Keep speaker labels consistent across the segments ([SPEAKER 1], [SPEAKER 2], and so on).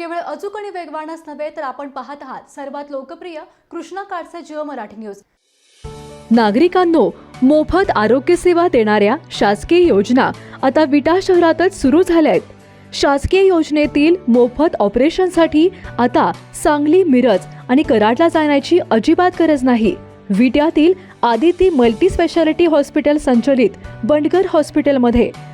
[SPEAKER 1] केवळ अचूक आणि वेगवानच नव्हे तर आपण पाहत आहात सर्वात लोकप्रिय कृष्णा काडचे जिओ मराठी न्यूज.
[SPEAKER 2] नागरिकांनो मोफत आरोग्य सेवा देणाऱ्या शासकीय योजना आता विटा शहरातच सुरू झाल्या आहेत शासकीय योजनेतील मोफत ऑपरेशनसाठी आता सांगली मिरज आणि कराडला जाण्याची अजिबात गरज नाही. विट्यातील आदिती मल्टी स्पेशालिटी हॉस्पिटल संचलित बंडगर हॉस्पिटलमध्ये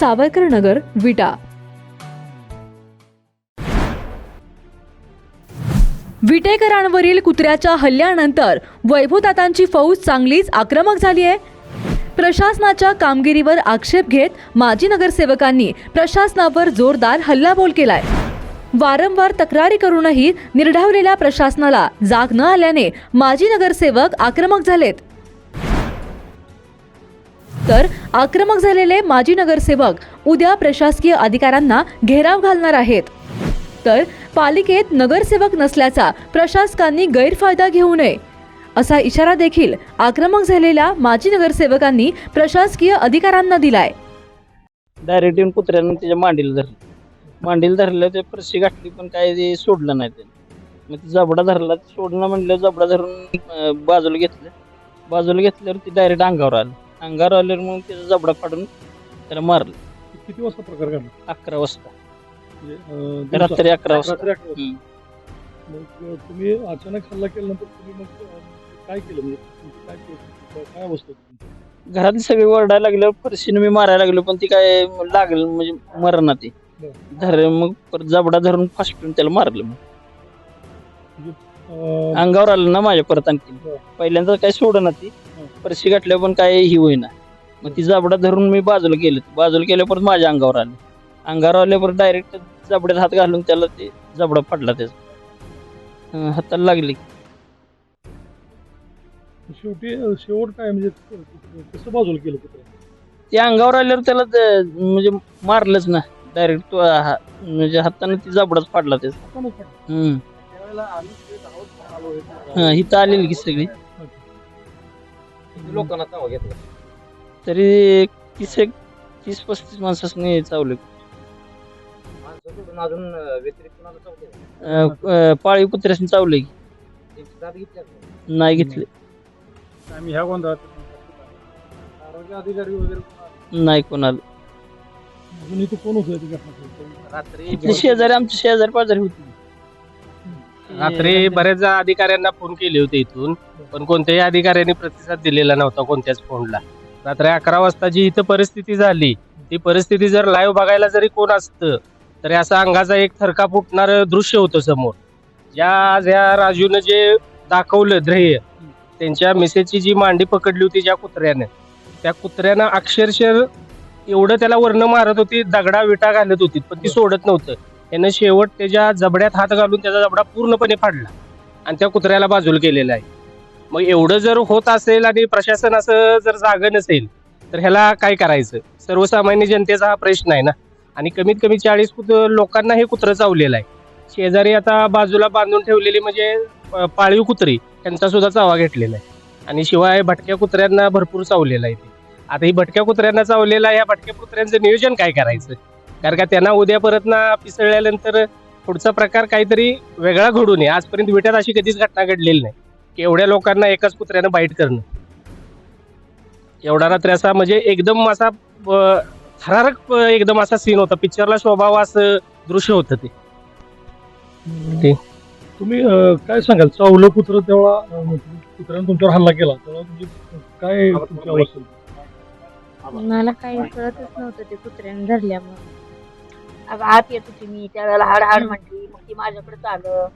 [SPEAKER 2] सावरकर नगर विटा. विटेकरांवरील कुत्र्याच्या हल्ल्यानंतर वैभवदातांची फौज चांगलीच आक्रमक झाली आहे. प्रशासनाच्या कामगिरीवर आक्षेप घेत माजी नगरसेवकांनी प्रशासनावर जोरदार हल्लाबोल केलाय. वारंवार तक्रारी करूनही निर्ढावलेल्या प्रशासनाला जाग न आल्याने माजी नगरसेवक आक्रमक झालेत. तर आक्रमक झालेले माजी नगरसेवक उद्या प्रशासकीय अधिकाऱ्यांना घेराव घालणार आहेत. तर पालिकेत नगरसेवक नसल्याचा प्रशासकांनी गैरफायदा घेऊ नये. असा इशारा देखील आक्रमक झालेल्या माजी नगरसेवकांनी प्रशासकीय अधिकाऱ्यांना दिलाय.
[SPEAKER 3] डायरेक्ट येऊन कुत्र्यानं त्याच्या मांडीला धरलं. मांडीला धरलं ते फरशी गाठली पण काय ते सोडलं नाही त्याने. मग ते जबडा धरला सोडलं म्हटलं म्हणलं जबडा धरून बाजूला घेतलं. बाजूला घेतल्यावर ती डायरेक्ट अंगावर आलं. अंगावर आल्यावर मग त्याचा जबडा फाडून त्याला मारलं
[SPEAKER 4] किती वाजता प्रकार घडला
[SPEAKER 3] अकरा वाजता
[SPEAKER 4] म्हणजे, अं,
[SPEAKER 3] रात्री अकरा वाजता
[SPEAKER 4] रात्री अकरा वाजता.
[SPEAKER 3] हम्म.
[SPEAKER 4] मग अं, तुम्ही अचानक हल्ला केल्यानंतर तुम्ही मग अं, काय केलं म्हणजे तुमची काय परिस्थिती? काय अवस्था होती तुमची?
[SPEAKER 3] घरातली सगळी वरडायला लागल्यावर फरशीनं मी मारायला लागलो पण ती काय लागलं म्हणजे मरणा ती धर मग परत जबडा धरून फासटून त्याला मारलं मग
[SPEAKER 4] अं,
[SPEAKER 3] अंगावर आलं ना माझ्या परत आणखी. पहिल्यांदा काय सोड ना ती परशी गाठल्या पण काय ही होईना. मग ती जबडा धरून मी बाजूला केलं बाजूला केल्या परत माझ्या अंगावर आले. अंगावर आल्या परत डायरेक्ट जबड्यात हात घालून त्याला ते जबडा पडला त्याचा. हाताला लागली.
[SPEAKER 4] शेवटी शेवट काय म्हणजे कसं बाजूला केलं
[SPEAKER 3] ते अंगावर आल्यावर त्याला म्हणजे मारलंच ना. डायरेक्ट तो म्हणजे हाताने ती जबडाच पडला त्याचा. हम्म. हा इथं आलेली की सगळी.
[SPEAKER 5] लोकांना चावा घेतला.
[SPEAKER 3] तरी तीस एक तीस पस्तीस माणसाने चावले.
[SPEAKER 5] माणसं सोडून अजून अं, व्यतिरिक्त कोणाला चावले
[SPEAKER 3] अं, अं, पाळीव कुत्र्याने चावले. की
[SPEAKER 5] त्यांची दाद घेतली का?
[SPEAKER 3] नाही घेतले.
[SPEAKER 4] आम्ही ह्या गोंधळात आरोग्य अधिकारी वगैरे कोण आले?
[SPEAKER 3] नाही कोणाला.
[SPEAKER 4] अजून इथं कोण होतं?
[SPEAKER 5] रात्री
[SPEAKER 3] इथले शेजारी आमचे शेजारी पाजारी होते.
[SPEAKER 6] रात्री बऱ्याच अधिकाऱ्यांना फोन केले होते इथून पण कोणत्याही अधिकाऱ्यांनी प्रतिसाद दिलेला नव्हता कोणत्याच फोनला. रात्री अकरा वाजता जी इथं परिस्थिती झाली ती परिस्थिती जर लाईव्ह बघायला जरी कोण असतं तरी असं अंगाचा एक थरका फुटणार दृश्य होतं समोर. ज्या ज्या राजूनं जे दाखवलं ध्येय त्यांच्या मिसेसची जी मांडी पकडली होती ज्या कुत्र्यानं त्या कुत्र्यानं अक्षरशः एवढं त्याला वर्ण मारत होती दगडा विटा घालत होती पण ती सोडत नव्हतं. त्यानं शेवट त्याच्या जबड्यात हात घालून त्याचा जबडा पूर्णपणे फाडला. आणि त्या कुत्र्याला बाजूला केलेला आहे. मग एवढं जर होत असेल आणि प्रशासन असं जर जागं नसेल तर ह्याला काय करायचं? सर्वसामान्य जनतेचा हा प्रश्न आहे ना. आणि कमीत कमी चाळीस कुत लोकांना हे कुत्रं चावलेलं आहे. शेजारी आता बाजूला बांधून ठेवलेली म्हणजे पाळीव कुत्री त्यांचा सुद्धा चावा घेतलेला आहे. आणि शिवाय भटक्या कुत्र्यांना भरपूर चावलेला आहे ते. आता ही भटक्या कुत्र्यांना चावलेला या भटक्या कुत्र्यांचं नियोजन काय करायचं? कारण का त्यांना उद्या परत ना पिसळल्यानंतर पुढचा प्रकार काहीतरी वेगळा घडू नये आजपर्यंत विट्यात अशी कधीच घटना घडलेली नाही. की एवढ्या लोकांना एकाच कुत्र्यानं बाईट करणं. एवढा रात्री असा म्हणजे एकदम असा थरारक एकदम असा सीन होता. पिक्चरला शोभावा असं दृश्य होतं ते.
[SPEAKER 4] तुम्ही काय सांगाल? चावलं कुत्र तेव्हा कुत्र्याने तुमच्यावर हल्ला केला. तेव्हा काय?
[SPEAKER 7] मला काही कळतच नव्हतं ते कुत्र्याने धरल्यामुळे. अगं आत येत होती मी. त्यावेळेला हाड हाड म्हटली मग ती माझ्याकडेच आलं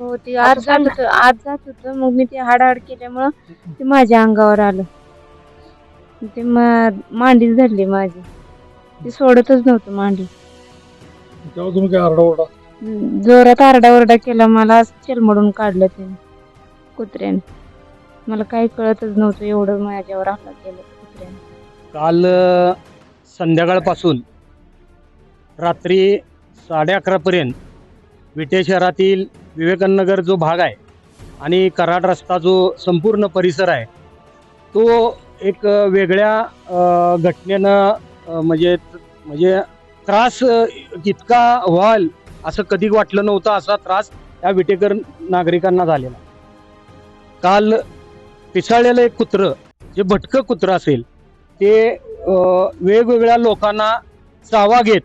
[SPEAKER 7] हो ते आत जात होतं आत जात होतं. मग मी ते हाड हाड केल्यामुळं ते माझ्या अंगावर आलं. ते मा- मांडीच धरली माझी. ते सोडतच नव्हतं मांडी.
[SPEAKER 4] तेव्हा तुम्ही काय आरडाओरडा
[SPEAKER 7] जोरात आरडाओरडा केला. मला चिलमडून काढलं त्याने कुत्र्याने. मला काही कळतच नव्हतं एवढं माझ्यावर हल्ला केला कुत्र्याने.
[SPEAKER 8] काल अ, संध्याकाळपासून रात्री साडे अकरापर्यंत विटे शहरातील विवेकानगर जो भाग आहे आणि कराड रस्ता जो संपूर्ण परिसर आहे तो एक वेगळ्या घटनेनं म्हणजे म्हणजे त्रास अ, इतका व्हाल असं कधी वाटलं नव्हतं असा त्रास या विटेकर नागरिकांना झालेला. काल पिसाळलेलं एक कुत्रं जे भटकं कुत्रं असेल ते वेगवेगळ्या लोकांना चावा घेत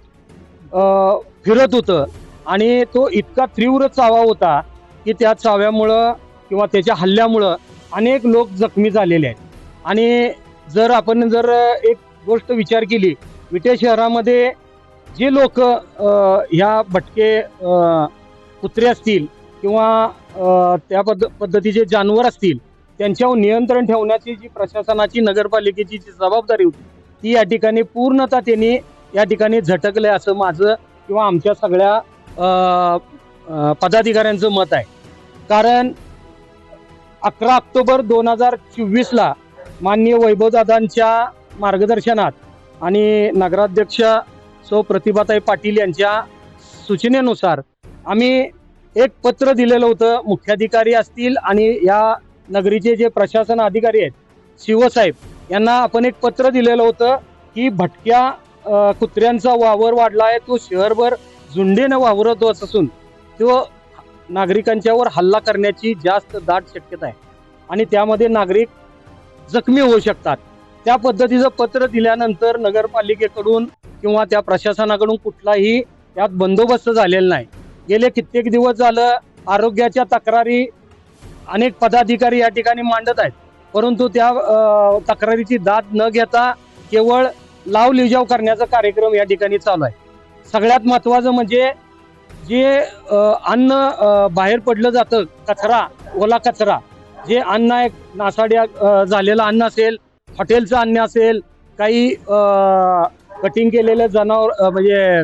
[SPEAKER 8] फिरत होतं. आणि तो इतका तीव्र चावा होता की त्या चाव्यामुळं किंवा त्याच्या हल्ल्यामुळं अनेक लोक जखमी झालेले आहेत. आणि जर आपण जर एक गोष्ट विचार केली विटे शहरामध्ये जे लोक ह्या भटके कुत्रे असतील किंवा त्या पद्ध पद्धतीचे जानवर असतील त्यांच्यावर नियंत्रण ठेवण्याची जी प्रशासनाची नगरपालिकेची जी जबाबदारी होती ती या ठिकाणी पूर्णतः त्यांनी या ठिकाणी झटकले असं माझं किंवा आमच्या सगळ्या पदाधिकाऱ्यांचं मत आहे. कारण अकरा ऑक्टोबर दोन हजार चोवीसला माननीय वैभवदादांच्या मार्गदर्शनात आणि नगराध्यक्ष सौ प्रतिभाताई पाटील यांच्या सूचनेनुसार आम्ही एक पत्र दिलेलं होतं मुख्याधिकारी असतील आणि या नगरीचे जे प्रशासन अधिकारी आहेत शिवसाहेब यांना आपण एक पत्र दिलेलं होतं की भटक्या कुत्र्यांचा वावर वाढला आहे तो शहरभर झुंडेनं वावरत असून तो नागरिकांच्यावर हल्ला करण्याची जास्त दाट शक्यता आहे. आणि त्यामध्ये नागरिक जखमी होऊ शकतात. त्या पद्धतीचं पत्र दिल्यानंतर नगरपालिकेकडून किंवा त्या प्रशासनाकडून कुठलाही त्यात बंदोबस्त झालेला नाही. गेले कित्येक दिवस झालं आरोग्याच्या तक्रारी अनेक पदाधिकारी या ठिकाणी मांडत आहेत. परंतु त्या तक्रारीची दाद न घेता केवळ लाव लिजाव करण्याचा कार्यक्रम या ठिकाणी चालू आहे. सगळ्यात महत्त्वाचं म्हणजे जे अन्न बाहेर पडलं जातं कचरा ओला कचरा जे अन्न आहे नासाड्या झालेलं अन्न असेल हॉटेलचं अन्न असेल काही कटिंग केलेलं जनावर म्हणजे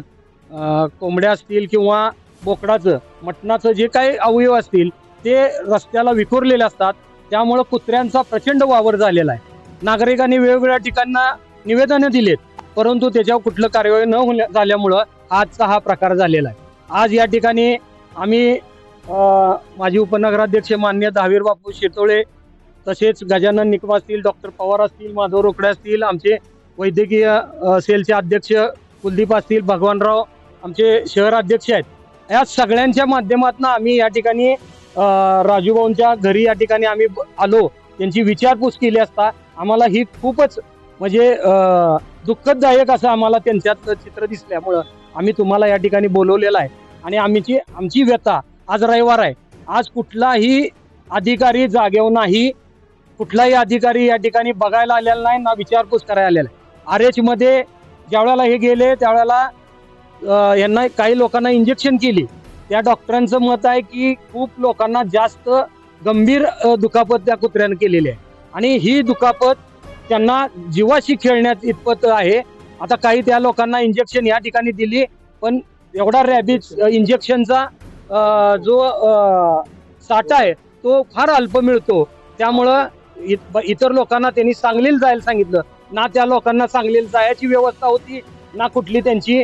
[SPEAKER 8] कोंबड्या असतील किंवा बोकडाचं मटणाचं जे काही अवयव असतील ते रस्त्याला विखुरलेले असतात. त्यामुळं कुत्र्यांचा प्रचंड वावर झालेला आहे. नागरिकांनी वेगवेगळ्या ठिकाणांना निवेदनं दिलेत. परंतु त्याच्यावर कुठलं कार्यवाही न होण्या झाल्यामुळं आजचा हा प्रकार झालेला आहे. आज या ठिकाणी आम्ही माजी उपनगराध्यक्ष मान्य दहावीर बापू शेतोळे तसेच गजानन निकम असतील डॉक्टर पवार असतील माधव रोकडे असतील आमचे वैद्यकीय सेलचे अध्यक्ष कुलदीप असतील भगवानराव आमचे शहर अध्यक्ष आहेत. या सगळ्यांच्या माध्यमातून आम्ही या ठिकाणी राजूभाऊंच्या घरी या ठिकाणी आम्ही ब- आलो. त्यांची विचारपूस केली असता आम्हाला ही खूपच म्हणजे दुःखदायक असं आम्हाला त्यांच्यात चित्र दिसल्यामुळं आम्ही तुम्हाला या ठिकाणी बोलवलेलं आहे. आणि आमची आमची व्यथा आज रविवार आहे. आज कुठलाही अधिकारी जागेवर नाही. कुठलाही अधिकारी या ठिकाणी बघायला आलेला नाही ना विचारपूस करायला आलेला आहे. आर एचमध्ये ज्यावेळेला हे गेले त्यावेळेला यांना काही लोकांना इंजेक्शन केली. त्या डॉक्टरांचं मत आहे की खूप लोकांना जास्त गंभीर दुखापत त्या कुत्र्यानं केलेली आहे. आणि ही दुखापत त्यांना जीवाशी खेळण्यात इतपत आहे. आता काही त्या लोकांना इंजेक्शन या ठिकाणी दिली पण एवढा रॅबिज इंजेक्शनचा जो साठा आहे तो फार अल्प मिळतो. त्यामुळं इतर लोकांना त्यांनी सांगलीला जायला सांगितलं. ना त्या लोकांना सांगलीला जायची व्यवस्था होती ना कुठली त्यांची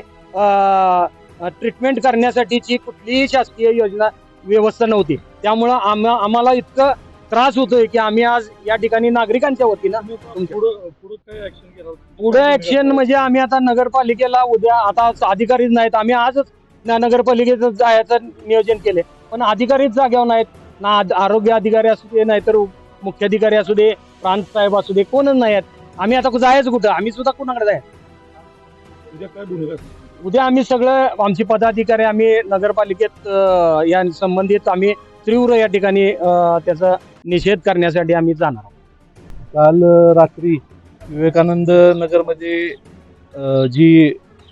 [SPEAKER 8] ट्रीटमेंट करण्यासाठीची कुठलीही शासकीय योजना व्यवस्था नव्हती. त्यामुळं आम्हा आम्हाला इतकं त्रास होतोय की आम्ही आज या ठिकाणी नागरिकांच्या वतीनं
[SPEAKER 4] पुढं ऍक्शन
[SPEAKER 8] म्हणजे आम्ही आता नगरपालिकेला उद्या आता अधिकारीच नाहीत. आम्ही आजच न- नगरपालिकेचं जायचं नियोजन केले पण अधिकारीच जाग्यावर नाहीत. ना आरोग्य अधिकारी असू दे नाहीतर मुख्याधिकारी असू दे प्रांत साहेब असू दे कोणच नाही आहेत. आम्ही आता जायचं कुठं? आम्ही सुद्धा कुणाकडे जायचं?
[SPEAKER 4] उद्या
[SPEAKER 8] आम्ही सगळं आमचे पदाधिकारी आम्ही नगरपालिकेत या संबंधित आम्ही तीव्र या ठिकाणी त्याचा निषेध करण्यासाठी आम्ही जाणार
[SPEAKER 4] काल रात्री विवेकानंद नगरमध्ये जी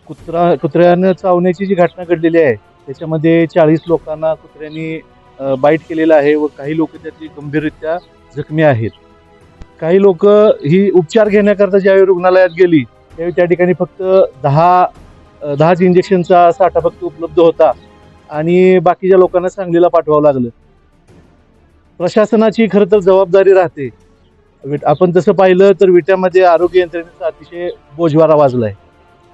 [SPEAKER 4] कुत्रा कुत्र्यानं चावण्याची जी घटना घडलेली आहे त्याच्यामध्ये चाळीस लोकांना कुत्र्यांनी बाईट केलेलं आहे व काही लोक त्याची गंभीररित्या जखमी आहेत. काही लोक ही उपचार घेण्याकरता ज्यावेळी रुग्णालयात गेली त्यावेळी त्या ठिकाणी फक्त दहा दहाच इंजेक्शनचा साठा फक्त उपलब्ध होता आणि बाकीच्या लोकांना सांगलीला पाठवावं लागलं. प्रशासनाची खरं तर जबाबदारी राहते. विट- आपण तसं पाहिलं तर विट्यामध्ये आरोग्य यंत्रणेचा अतिशय बोजवारा वाजलाय.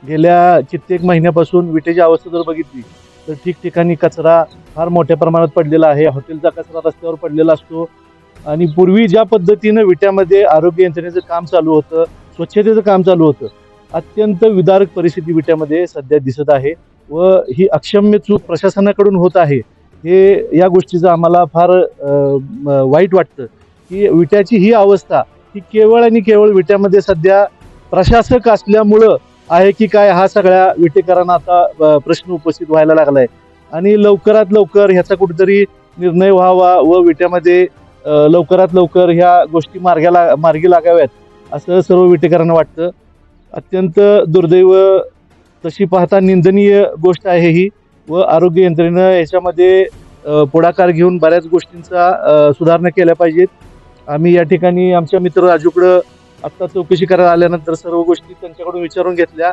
[SPEAKER 4] गेल्या कित्येक महिन्यापासून विटेची अवस्था जर बघितली तर ठिकठिकाणी कचरा फार मोठ्या प्रमाणात पडलेला आहे. हॉटेलचा कचरा रस्त्यावर पडलेला असतो. आणि पूर्वी ज्या पद्धतीनं विट्यामध्ये आरोग्य यंत्रणेचं काम चालू होतं स्वच्छतेचं काम चालू होतं अत्यंत विदारक परिस्थिती विट्यामध्ये सध्या दिसत आहे व ही अक्षम्य चूक प्रशासनाकडून होत आहे. हे या गोष्टीचं आम्हाला फार वाईट वाटतं. की विट्याची ही अवस्था ही केवळ आणि केवळ विट्यामध्ये सध्या प्रशासक असल्यामुळं आहे की काय हा सगळ्या विटेकरांना आता प्रश्न उपस्थित व्हायला लागलाय. आणि लवकरात लवकर ह्याचा कुठेतरी निर्णय व्हावा व विट्यामध्ये लवकरात लवकर ह्या गोष्टी मार्गाला मार्गी लागाव्यात असं सर्व विटेकरांना वाटतं. अत्यंत दुर्दैव तशी पाहता निंदनीय गोष्ट आहे ही. व आरोग्य यंत्रणेनं याच्यामध्ये पुढाकार घेऊन बऱ्याच गोष्टींचा सुधारणा केल्या पाहिजेत. आम्ही या ठिकाणी आमच्या मित्र राजूकडं आत्ता चौकशी करायला आल्यानंतर सर्व गोष्टी त्यांच्याकडून विचारून घेतल्या.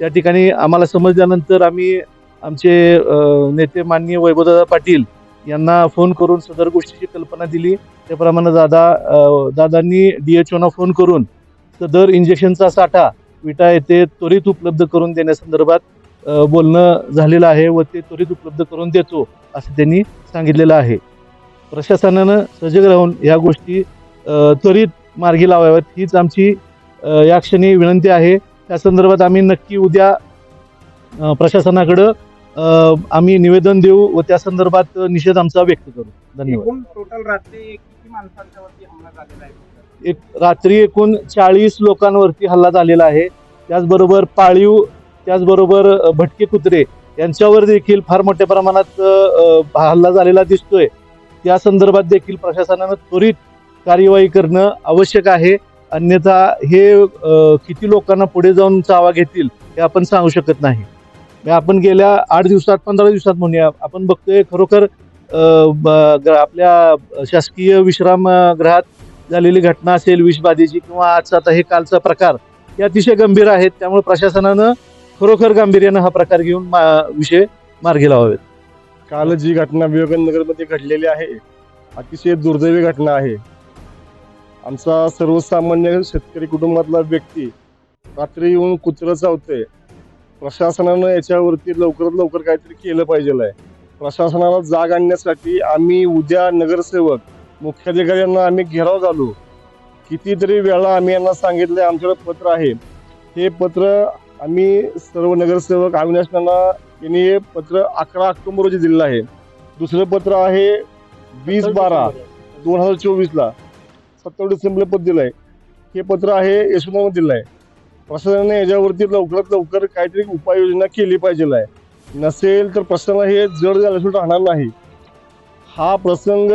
[SPEAKER 4] त्या ठिकाणी आम्हाला समजल्यानंतर आम्ही आमचे नेते माननीय वैभवदादा पाटील यांना फोन करून सदर गोष्टीची कल्पना दिली. त्याप्रमाणे दादा दादांनी डी एच ओना फोन करून सदर इंजेक्शनचा साठा विटा येथे त्वरित उपलब्ध करून देण्यासंदर्भात बोलणं झालेलं आहे व ते त्वरित उपलब्ध करून देतो असं त्यांनी सांगितलेलं आहे. प्रशासनानं सजग राहून ह्या गोष्टी त्वरित मार्गी लावाव्यात हीच आमची या क्षणी विनंती आहे. त्या संदर्भात आम्ही नक्की उद्या प्रशासनाकडं आम्ही निवेदन देऊ व त्या संदर्भात निषेध आमचा व्यक्त करू. धन्यवाद.
[SPEAKER 5] टोटल रात्री किती माणसांच्यावरती हमला झालेला आहे?
[SPEAKER 4] एक रात्री एकूण चाळीस लोकांवरती हल्ला झालेला आहे. त्याचबरोबर पाळीव त्याचबरोबर भटके कुत्रे यांच्यावर देखील फार मोठ्या प्रमाणात हल्ला झालेला दिसतोय. त्या संदर्भात देखील प्रशासनानं त्वरित कार्यवाही करणं आवश्यक आहे. अन्यथा हे किती लोकांना पुढे जाऊन चावा घेतील हे आपण सांगू शकत नाही. आपण गेल्या आठ दिवसात पंधरा दिवसात म्हणूया. आपण बघतोय खरोखर ब- आपल्या शासकीय विश्रामगृहात झालेली घटना असेल विषबाधेची किंवा आजचा आता हे कालचा प्रकार हे अतिशय गंभीर आहेत. त्यामुळे प्रशासनानं खरोखर गांभीर्यानं हा प्रकार घेऊन मा- विषय मार्गी लावावेत.
[SPEAKER 9] काल जी घटना विवेकानंदनगरमध्ये घडलेली आहे अतिशय दुर्दैवी घटना आहे. आमचा सर्वसामान्य शेतकरी कुटुंबातला व्यक्ती रात्री येऊन कुत्रं चावतंय. प्रशासनानं याच्यावरती लवकरात लवकर काहीतरी केलं पाहिजे आहे प्रशासनाला जाग आणण्यासाठी आम्ही उद्या नगरसेवक मुख्याधिकाऱ्यांना आम्ही घेराव घालू. कितीतरी वेळा आम्ही यांना सांगितलं आमच्याकडे पत्र आहे. हे पत्र आम्ही सर्व नगरसेवक अविनाश नाना यांनी हे पत्र अकरा ऑक्टोबर रोजी दिलेलं आहे. दुसरं पत्र आहे वीस बारा दोन हजार चोवीसला. सत्तावीस डिसेंबरला पत्र दिलं आहे हे पत्र आहे यशवंतमध्ये दिलं आहे प्रशासनाने याच्यावरती लवकरात लवकर काहीतरी उपाययोजना केली पाहिजे आहे. नसेल तर प्रशासनाला हे जड झाल्याशिवाय राहणार नाही. हा प्रसंग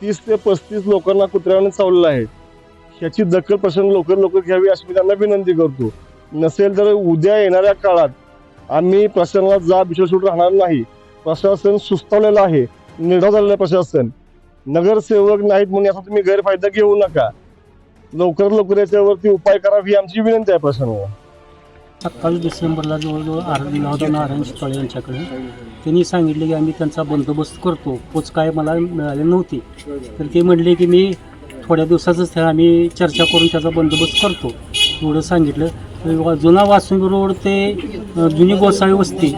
[SPEAKER 9] तीस ते पस्तीस लोकांना कुत्र्याने चावलेला आहे. ह्याची दखल प्रशासन लवकर लवकर घ्यावी अशी मी त्यांना विनंती करतो. नसेल तर उद्या येणाऱ्या काळात आम्ही प्रशासनाला जा विश्वास राहणार नाही. प्रशासन सुस्तावलेलं आहे. निढा झालेलं आहे प्रशासन. नगरसेवक नाहीत म्हणून याचा तुम्ही गैरफायदा घेऊ नका. लवकरात लवकर याच्यावरती उपाय करावी ही आमची विनंती आहे प्रशासनाला.
[SPEAKER 10] सत्तावीस डिसेंबरला जवळजवळ आर दिला नारायण स्थळ यांच्याकडे त्यांनी सांगितले की आम्ही त्यांचा बंदोबस्त करतो. पोच काय मला मिळाले नव्हती. तर ते म्हणले की मी थोड्या दिवसाचंच त्या आम्ही चर्चा करून त्याचा बंदोबस्त करतो. एवढं सांगितलं. जुना वासुंगी रोड ते जुनी गोसावी वस्ती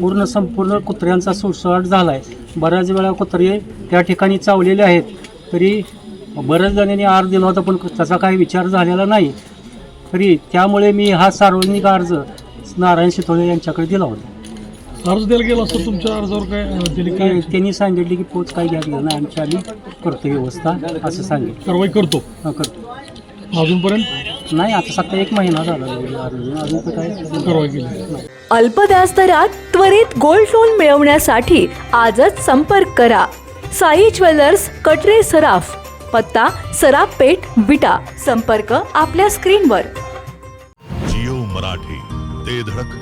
[SPEAKER 10] पूर्ण संपूर्ण कुत्र्यांचा सुळसुळाट झाला आहे बऱ्याच वेळा कुत्रे त्या ठिकाणी चावलेले आहेत. तरी बऱ्याच जणांनी आर दिला होता पण त्याचा काही विचार झालेला नाही. तरी त्यामुळे मी हा सार्वजनिक अर्ज नारायण शितोळे यांच्याकडे दिला होता.
[SPEAKER 4] अर्ज द्यायला गेला असतो तुमच्या अर्जावर काय दिली
[SPEAKER 10] ते- त्यांनी सांगितले की पोच काही घ्यायला नाही. आमची आम्ही करतो व्यवस्था असं सांगितलं.
[SPEAKER 4] कारवाई करतो.
[SPEAKER 10] हा, करतो.
[SPEAKER 4] अजूनपर्यंत?
[SPEAKER 10] नाही आता सध्या एक महिना झाला. अजून काय
[SPEAKER 2] व्याजदरात त्वरित गोल्ड लोन मिळवण्यासाठी आजच संपर्क करा. साई ज्वेलर्स कटरे सराफ पत्ता सराफ पेठ विटा. संपर्क आपल्या स्क्रीनवर.
[SPEAKER 11] जिओ मराठी ते धडक.